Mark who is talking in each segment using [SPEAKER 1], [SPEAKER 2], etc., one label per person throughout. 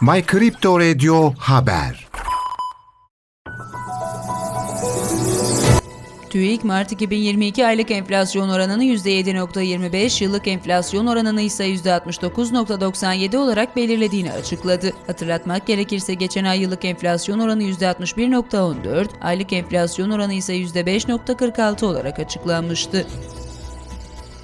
[SPEAKER 1] My Crypto Radio Haber
[SPEAKER 2] TÜİK Mart 2022 aylık enflasyon oranını %7.25, yıllık enflasyon oranını ise %69.97 olarak belirlediğini açıkladı. Hatırlatmak gerekirse geçen ay yıllık enflasyon oranı %61.14, aylık enflasyon oranı ise %5.46 olarak açıklanmıştı.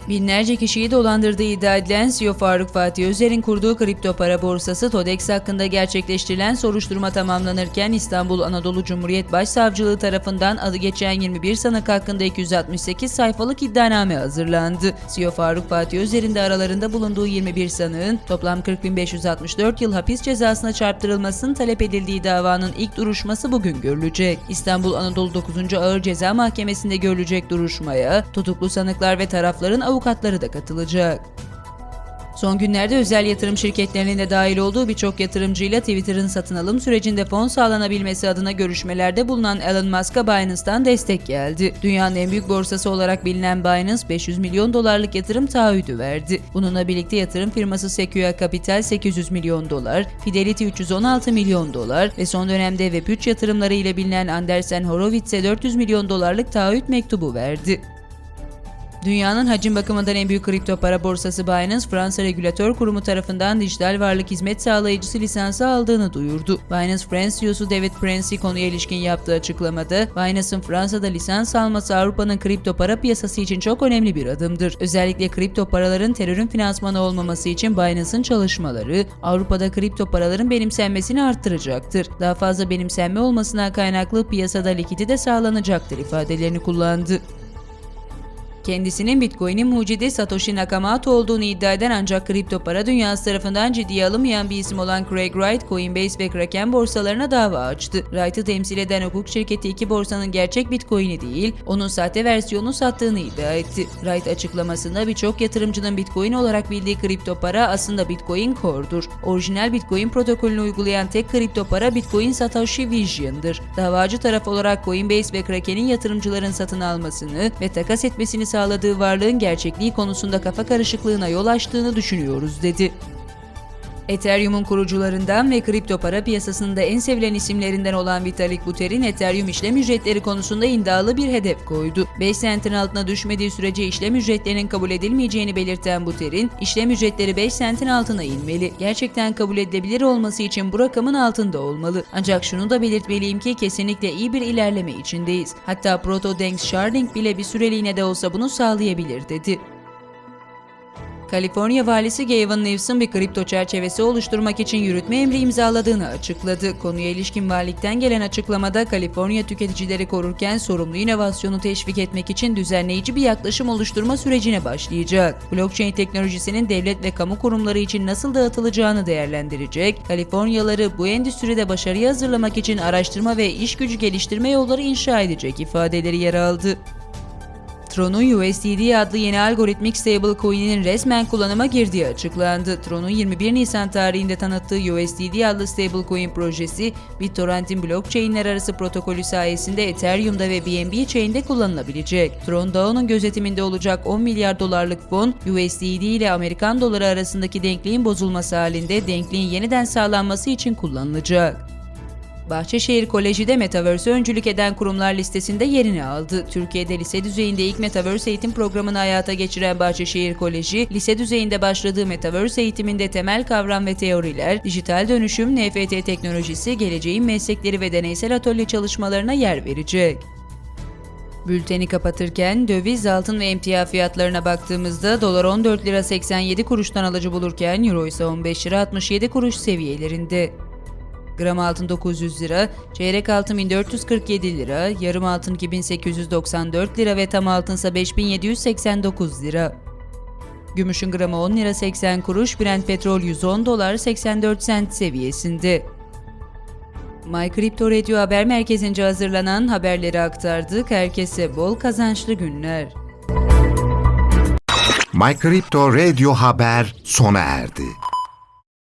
[SPEAKER 2] Binlerce kişiyi dolandırdığı iddia edilen CEO Faruk Fatih Özer'in kurduğu kripto para borsası TODEX hakkında gerçekleştirilen soruşturma tamamlanırken İstanbul Anadolu Cumhuriyet Başsavcılığı tarafından adı geçen 21 sanık hakkında 268 sayfalık iddianame hazırlandı. CEO Faruk Fatih Özer'in de aralarında bulunduğu 21 sanığın toplam 40.564 yıl hapis cezasına çarptırılmasının talep edildiği davanın ilk duruşması bugün görülecek. İstanbul Anadolu 9. Ağır Ceza Mahkemesi'nde görülecek duruşmaya tutuklu sanıklar ve tarafların avukatları da katılacak. Son günlerde özel yatırım şirketlerinin de dahil olduğu birçok yatırımcıyla Twitter'ın satın alım sürecinde fon sağlanabilmesi adına görüşmelerde bulunan Elon Musk'a Binance'dan destek geldi. Dünyanın en büyük borsası olarak bilinen Binance 500 milyon dolarlık yatırım taahhüdü verdi. Bununla birlikte yatırım firması Sequoia Capital 800 milyon dolar, Fidelity 316 milyon dolar ve son dönemde Web3 yatırımları ile bilinen Andersen Horowitz'e 400 milyon dolarlık taahhüt mektubu verdi. Dünyanın hacim bakımından en büyük kripto para borsası Binance, Fransa Regülatör Kurumu tarafından dijital varlık hizmet sağlayıcısı lisansı aldığını duyurdu. Binance France CEO'su David Prensi konuya ilişkin yaptığı açıklamada, Binance'ın Fransa'da lisans alması Avrupa'nın kripto para piyasası için çok önemli bir adımdır. Özellikle kripto paraların terörün finansmanı olmaması için Binance'ın çalışmaları, Avrupa'da kripto paraların benimsenmesini arttıracaktır. Daha fazla benimsenme olmasına kaynaklı piyasada likidite sağlanacaktır ifadelerini kullandı. Kendisinin Bitcoin'in mucidi Satoshi Nakamoto olduğunu iddia eden ancak kripto para dünyası tarafından ciddiye alınmayan bir isim olan Craig Wright, Coinbase ve Kraken borsalarına dava açtı. Wright'ı temsil eden hukuk şirketi iki borsanın gerçek Bitcoin'i değil, onun sahte versiyonunu sattığını iddia etti. Wright açıklamasında birçok yatırımcının Bitcoin olarak bildiği kripto para aslında Bitcoin Core'dur. Orijinal Bitcoin protokolünü uygulayan tek kripto para Bitcoin Satoshi Vision'dır. Davacı taraf olarak Coinbase ve Kraken'in yatırımcıların satın almasını ve takas etmesini sağladığı varlığın gerçekliği konusunda kafa karışıklığına yol açtığını düşünüyoruz dedi. Ethereum'un kurucularından ve kripto para piyasasında en sevilen isimlerinden olan Vitalik Buterin Ethereum işlem ücretleri konusunda iddialı bir hedef koydu. 5 sentin altına düşmediği sürece işlem ücretlerinin kabul edilmeyeceğini belirten Buterin, işlem ücretleri 5 sentin altına inmeli. Gerçekten kabul edilebilir olması için bu rakamın altında olmalı. Ancak şunu da belirtmeliyim ki kesinlikle iyi bir ilerleme içindeyiz. Hatta Proto Danks Sharding bile bir süreliğine de olsa bunu sağlayabilir dedi. Kaliforniya valisi Gavin Newsom bir kripto çerçevesi oluşturmak için yürütme emri imzaladığını açıkladı. Konuya ilişkin valilikten gelen açıklamada Kaliforniya tüketicileri korurken sorumlu inovasyonu teşvik etmek için düzenleyici bir yaklaşım oluşturma sürecine başlayacak. Blockchain teknolojisinin devlet ve kamu kurumları için nasıl dağıtılacağını değerlendirecek, Kaliforniyaları bu endüstride başarıya hazırlamak için araştırma ve iş gücü geliştirme yolları inşa edecek ifadeleri yer aldı. Tron'un USDT adlı yeni algoritmik stablecoin'in resmen kullanıma girdiği açıklandı. Tron'un 21 Nisan tarihinde tanıttığı USDT adlı stablecoin projesi, BitTorrent'in blockchain'ler arası protokolü sayesinde Ethereum'da ve BNB Chain'de kullanılabilecek. Tron DAO'nun gözetiminde olacak 10 milyar dolarlık fon, USDT ile Amerikan doları arasındaki denkliğin bozulması halinde denkliğin yeniden sağlanması için kullanılacak. Bahçeşehir Koleji de Metaverse öncülük eden kurumlar listesinde yerini aldı. Türkiye'de lise düzeyinde ilk Metaverse eğitim programını hayata geçiren Bahçeşehir Koleji, lise düzeyinde başladığı Metaverse eğitiminde temel kavram ve teoriler, dijital dönüşüm, NFT teknolojisi, geleceğin meslekleri ve deneysel atölye çalışmalarına yer verecek. Bülteni kapatırken döviz, altın ve emtia fiyatlarına baktığımızda dolar 14 lira 87 kuruştan alıcı bulurken euro ise 15 lira 67 kuruş seviyelerinde. Gram altın 900 lira, çeyrek altın 1447 lira, yarım altın 2894 lira ve tam altınsa 5789 lira. Gümüşün gramı 10 lira 80 kuruş, Brent petrol 110 dolar 84 sent seviyesinde. My Crypto Radio Haber Merkezi'nce hazırlanan haberleri aktardık. Herkese bol kazançlı günler.
[SPEAKER 1] My Crypto Radio Haber sona erdi.